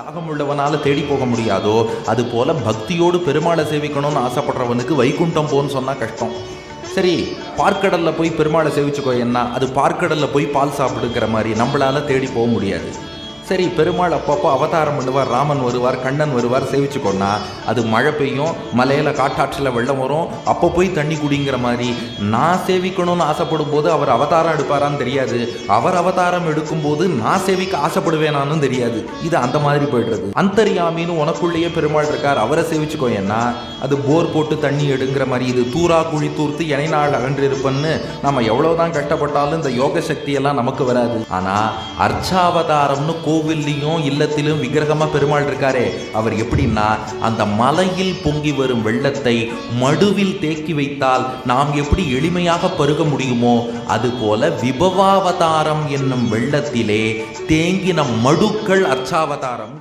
தாகம் உள்ளவனால தேடி போக முடியாதோ அது போல பக்தியோடு பெருமாளை சேவிக்கணும்னு ஆசைப்படுறவனுக்கு வைகுண்டம் போன்னு சொன்னா கஷ்டம். சரி பார்க்கடல்ல போய் பெருமாளை சேவிச்சுக்கோ என்ன? அது பார்க்கடல்ல போய் பால் சாப்பிடுங்கிற மாதிரி நம்மளால தேடி போக முடியாது. சரி பெருமாள் அப்பப்போ அவதாரம் பண்ணுவார் ராமன் வருவார் கண்ணன் வருவார் சேவிச்சுக்கோன்னா அது மழை பெய்யும் மலையில் காட்டாற்றில் வெள்ளம் வரும் அப்போ போய் தண்ணி குடிங்கிற மாதிரி. நான் சேவிக்கணும்னு ஆசைப்படும் போது அவர் அவதாரம் எடுப்பாரான்னு தெரியாது. அவர் அவதாரம் எடுக்கும்போது நான் சேவிக்க ஆசைப்படுவேனான்னு தெரியாது. இது அந்த மாதிரி போயிடுறது. அந்தரியாமின்னு உனக்குள்ளேயே பெருமாள் இருக்கார் அவரை சேவிச்சுக்கோ ஏன்னா அது போர் போட்டு தண்ணி எடுங்கிற மாதிரி இது தூரா குழி தூர்த்து இணை நாள் அகன்று இருப்பன்னு நம்ம எவ்வளவுதான் கஷ்டப்பட்டாலும் இந்த யோக சக்தியெல்லாம் நமக்கு வராது. ஆனா அர்ச்சாவதாரம்னு கோவில்லையும் இல்லத்திலும் விக்கிரகமாக பெருமாள் இருக்காரே அவர் எப்படின்னா அந்த மலையில் பொங்கி வரும் வெள்ளத்தை மடுவில் தேக்கி வைத்தால் நாம் எப்படி எளிமையாக பருக முடியுமோ அதுபோல விபவாவதாரம் என்னும் வெள்ளத்திலே தேங்கின மடுக்கள் அர்ச்சாவதாரம்